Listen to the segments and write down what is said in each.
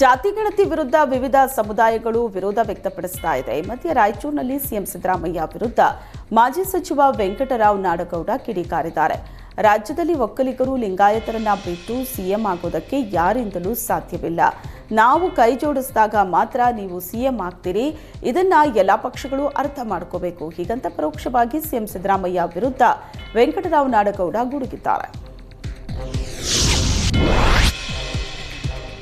ಜಾತಿ ಗಣತಿ ವಿರುದ್ಧ ವಿವಿಧ ಸಮುದಾಯಗಳು ವಿರೋಧ ವ್ಯಕ್ತಪಡಿಸ್ತಾ ಇದೆ. ಈ ಮಧ್ಯೆ ರಾಯಚೂರಿನಲ್ಲಿ ಸಿಎಂ ಸಿದ್ದರಾಮಯ್ಯ ವಿರುದ್ಧ ಮಾಜಿ ಸಚಿವ ವೆಂಕಟರಾವ್ ನಾಡಗೌಡ ಕಿಡಿಕಾರಿದ್ದಾರೆ. ರಾಜ್ಯದಲ್ಲಿ ಒಕ್ಕಲಿಗರು ಲಿಂಗಾಯತರನ್ನ ಬಿಟ್ಟು ಸಿಎಂ ಆಗೋದಕ್ಕೆ ಯಾರಿಂದಲೂ ಸಾಧ್ಯವಿಲ್ಲ. ನಾವು ಕೈ ಜೋಡಿಸಿದಾಗ ಮಾತ್ರ ನೀವು ಸಿಎಂ ಆಗ್ತೀರಿ. ಇದನ್ನ ಎಲ್ಲ ಪಕ್ಷಗಳು ಅರ್ಥ ಮಾಡ್ಕೋಬೇಕು. ಹೀಗಂತ ಪರೋಕ್ಷವಾಗಿ ಸಿಎಂ ಸಿದ್ದರಾಮಯ್ಯ ವಿರುದ್ಧ ವೆಂಕಟರಾವ್ ನಾಡಗೌಡ ಗುಡುಗಿದ್ದಾರೆ.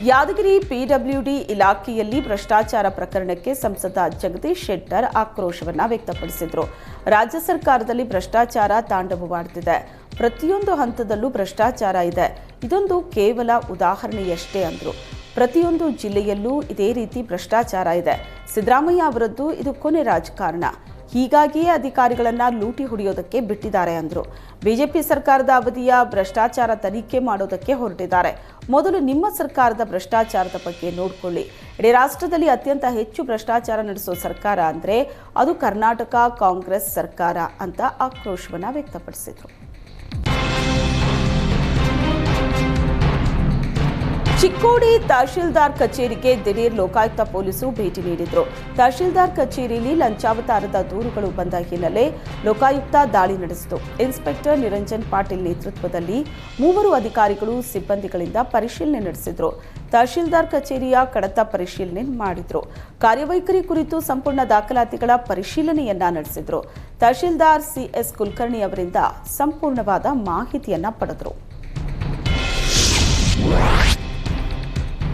ಯಾದಗಿರಿ ಪಿಡಬ್ಲ್ಯೂಡಿ ಇಲಾಖೆಯಲ್ಲಿ ಭ್ರಷ್ಟಾಚಾರ ಪ್ರಕರಣಕ್ಕೆ ಸಂಸದ ಜಗದೀಶ್ ಶೆಟ್ಟರ್ ಆಕ್ರೋಶವನ್ನ ವ್ಯಕ್ತಪಡಿಸಿದರು. ರಾಜ್ಯ ಸರ್ಕಾರದಲ್ಲಿ ಭ್ರಷ್ಟಾಚಾರ ತಾಂಡವವಾಡುತ್ತಿದೆ ಪ್ರತಿಯೊಂದು ಹಂತದಲ್ಲೂ ಭ್ರಷ್ಟಾಚಾರ ಇದೆ. ಇದೊಂದು ಕೇವಲ ಉದಾಹರಣೆಯಷ್ಟೇ ಅಂದರು. ಪ್ರತಿಯೊಂದು ಜಿಲ್ಲೆಯಲ್ಲೂ ಇದೇ ರೀತಿ ಭ್ರಷ್ಟಾಚಾರ ಇದೆ. ಸಿದ್ದರಾಮಯ್ಯ ಅವರದ್ದು ಇದು ಕೊನೆ ರಾಜಕಾರಣ. ಹೀಗಾಗಿಯೇ ಅಧಿಕಾರಿಗಳನ್ನು ಲೂಟಿ ಹೊಡೆಯೋದಕ್ಕೆ ಬಿಟ್ಟಿದ್ದಾರೆ ಅಂದರು. ಬಿಜೆಪಿ ಸರ್ಕಾರದ ಅವಧಿಯ ಭ್ರಷ್ಟಾಚಾರ ತನಿಖೆ ಮಾಡೋದಕ್ಕೆ ಹೊರಟಿದ್ದಾರೆ. ಮೊದಲು ನಿಮ್ಮ ಸರ್ಕಾರದ ಭ್ರಷ್ಟಾಚಾರದ ಬಗ್ಗೆ ನೋಡಿಕೊಳ್ಳಿ. ಇಡೀ ರಾಷ್ಟ್ರದಲ್ಲಿ ಅತ್ಯಂತ ಹೆಚ್ಚು ಭ್ರಷ್ಟಾಚಾರ ನಡೆಸೋ ಸರ್ಕಾರ ಅಂದರೆ ಅದು ಕರ್ನಾಟಕ ಕಾಂಗ್ರೆಸ್ ಸರ್ಕಾರ ಅಂತ ಆಕ್ರೋಶವನ್ನ ವ್ಯಕ್ತಪಡಿಸಿದರು. ಚಿಕ್ಕೋಡಿ ತಹಶೀಲ್ದಾರ್ ಕಚೇರಿಗೆ ದಿಢೀರ್ ಲೋಕಾಯುಕ್ತ ಪೊಲೀಸರು ಭೇಟಿ ನೀಡಿದ್ರು. ತಹಶೀಲ್ದಾರ್ ಕಚೇರಿಯಲ್ಲಿ ಲಂಚಾವತಾರದ ದೂರುಗಳು ಬಂದ ಹಿನ್ನೆಲೆ ಲೋಕಾಯುಕ್ತ ದಾಳಿ ನಡೆಸಿತು. ಇನ್ಸ್ಪೆಕ್ಟರ್ ನಿರಂಜನ್ ಪಾಟೀಲ್ ನೇತೃತ್ವದಲ್ಲಿ ಮೂವರು ಅಧಿಕಾರಿಗಳು ಸಿಬ್ಬಂದಿಗಳಿಂದ ಪರಿಶೀಲನೆ ನಡೆಸಿದ್ರು. ತಹಶೀಲ್ದಾರ್ ಕಚೇರಿಯ ಕಡತ ಪರಿಶೀಲನೆ ಮಾಡಿದ್ರು. ಕಾರ್ಯವೈಖರಿ ಕುರಿತು ಸಂಪೂರ್ಣ ದಾಖಲಾತಿಗಳ ಪರಿಶೀಲನೆಯನ್ನ ನಡೆಸಿದ್ರು. ತಹಶೀಲ್ದಾರ್ ಸಿಎಸ್ ಕುಲಕರ್ಣಿ ಅವರಿಂದ ಸಂಪೂರ್ಣವಾದ ಮಾಹಿತಿಯನ್ನ ಪಡೆದರು.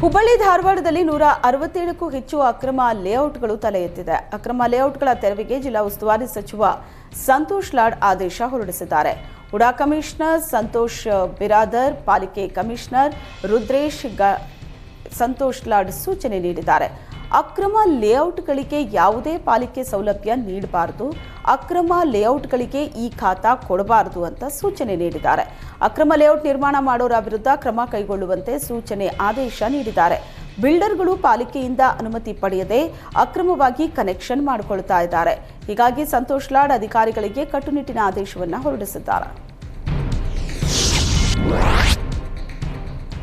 ಹುಬ್ಬಳ್ಳಿ ಧಾರವಾಡದಲ್ಲಿ ನೂರ ಅರವತ್ತೇಳಕ್ಕೂ ಹೆಚ್ಚು ಅಕ್ರಮ ಲೇಔಟ್ಗಳು ತಲೆ ಎತ್ತಿದೆ ಅಕ್ರಮ ಲೇಔಟ್ಗಳ ತೆರವಿಗೆ ಜಿಲ್ಲಾ ಉಸ್ತುವಾರಿ ಸಚಿವ ಸಂತೋಷ್ ಲಾಡ್ ಆದೇಶ ಹೊರಡಿಸಿದ್ದಾರೆ. ಉಡಾ ಕಮಿಷನರ್ ಸಂತೋಷ್ ಬಿರಾದರ್, ಪಾಲಿಕೆ ಕಮಿಷನರ್ ರುದ್ರೇಶ್ ಸಂತೋಷ್ ಲಾಡ್ ಸೂಚನೆ ನೀಡಿದ್ದಾರೆ. ಅಕ್ರಮ ಲೇಔಟ್ಗಳಿಗೆ ಯಾವುದೇ ಪಾಲಿಕೆ ಸೌಲಭ್ಯ ನೀಡಬಾರದು. ಅಕ್ರಮ ಲೇಔಟ್ಗಳಿಗೆ ಈ ಖಾತಾ ಕೊಡಬಾರದು ಅಂತ ಸೂಚನೆ ನೀಡಿದ್ದಾರೆ. ಅಕ್ರಮ ಲೇಔಟ್ ನಿರ್ಮಾಣ ಮಾಡೋರ ವಿರುದ್ಧ ಕ್ರಮ ಕೈಗೊಳ್ಳುವಂತೆ ಸೂಚನೆ ಆದೇಶ ನೀಡಿದ್ದಾರೆ. ಬಿಲ್ಡರ್ಗಳು ಪಾಲಿಕೆಯಿಂದ ಅನುಮತಿ ಪಡೆಯದೆ ಅಕ್ರಮವಾಗಿ ಕನೆಕ್ಷನ್ ಮಾಡಿಕೊಳ್ತಾ ಇದ್ದಾರೆ. ಹೀಗಾಗಿ ಸಂತೋಷ್ ಲಾಡ್ ಅಧಿಕಾರಿಗಳಿಗೆ ಕಟ್ಟುನಿಟ್ಟಿನ ಆದೇಶವನ್ನು ಹೊರಡಿಸಿದ್ದಾರೆ.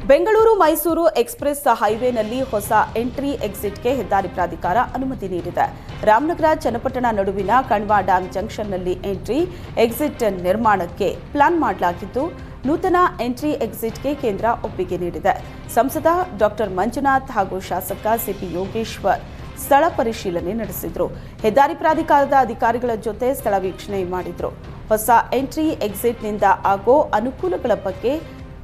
ಬೆಂಗಳೂರು ಮೈಸೂರು ಎಕ್ಸ್ಪ್ರೆಸ್ ಹೈವೇನಲ್ಲಿ ಹೊಸ ಎಂಟ್ರಿ ಎಕ್ಸಿಟ್ಗೆ ಹೆದ್ದಾರಿ ಪ್ರಾಧಿಕಾರ ಅನುಮತಿ ನೀಡಿದೆ. ರಾಮನಗರ, ಚನ್ನಪಟ್ಟಣ ನಡುವಿನ ಕಣ್ವಾ ಡ್ಯಾಂ ಜಂಕ್ಷನ್ನಲ್ಲಿ ಎಂಟ್ರಿ ಎಕ್ಸಿಟ್ ನಿರ್ಮಾಣಕ್ಕೆ ಪ್ಲಾನ್ ಮಾಡಲಾಗಿದ್ದು, ನೂತನ ಎಂಟ್ರಿ ಎಕ್ಸಿಟ್ಗೆ ಕೇಂದ್ರ ಒಪ್ಪಿಗೆ ನೀಡಿದೆ. ಸಂಸದ ಡಾಕ್ಟರ್ ಮಂಜುನಾಥ್ ಹಾಗೂ ಶಾಸಕ ಸಿಪಿ ಯೋಗೇಶ್ವರ್ ಸ್ಥಳ ಪರಿಶೀಲನೆ ನಡೆಸಿದ್ರು. ಹೆದ್ದಾರಿ ಪ್ರಾಧಿಕಾರದ ಅಧಿಕಾರಿಗಳ ಜೊತೆ ಸ್ಥಳ ವೀಕ್ಷಣೆ ಮಾಡಿದರು. ಹೊಸ ಎಂಟ್ರಿ ಎಕ್ಸಿಟ್ನಿಂದ ಆಗೋ ಅನುಕೂಲಗಳ ಬಗ್ಗೆ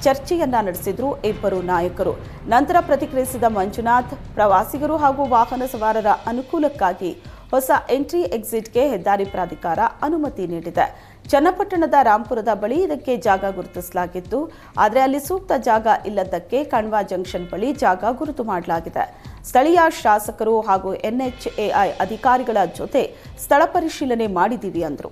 ಚರ್ಚೆಯನ್ನ ನಡೆಸಿದ್ರು ಇಬ್ಬರು ನಾಯಕರು. ನಂತರ ಪ್ರತಿಕ್ರಿಯಿಸಿದ ಮಂಜುನಾಥ್, ಪ್ರವಾಸಿಗರು ಹಾಗೂ ವಾಹನ ಸವಾರರ ಅನುಕೂಲಕ್ಕಾಗಿ ಹೊಸ ಎಂಟ್ರಿ ಎಕ್ಸಿಟ್ಗೆ ಹೆದ್ದಾರಿ ಪ್ರಾಧಿಕಾರ ಅನುಮತಿ ನೀಡಿದೆ. ಚನ್ನಪಟ್ಟಣದ ರಾಂಪುರದ ಬಳಿ ಇದಕ್ಕೆ ಜಾಗ ಗುರುತಿಸಲಾಗಿತ್ತು. ಆದರೆ ಅಲ್ಲಿ ಸೂಕ್ತ ಜಾಗ ಇಲ್ಲದಕ್ಕೆ ಕಣ್ವಾ ಜಂಕ್ಷನ್ ಬಳಿ ಜಾಗ ಗುರುತು ಮಾಡಲಾಗಿದೆ. ಸ್ಥಳೀಯ ಶಾಸಕರು ಹಾಗೂ ಎನ್ಎಚ್ಎಐ ಅಧಿಕಾರಿಗಳ ಜೊತೆ ಸ್ಥಳ ಪರಿಶೀಲನೆ ಮಾಡಿದ್ದೀವಿ ಅಂದರು.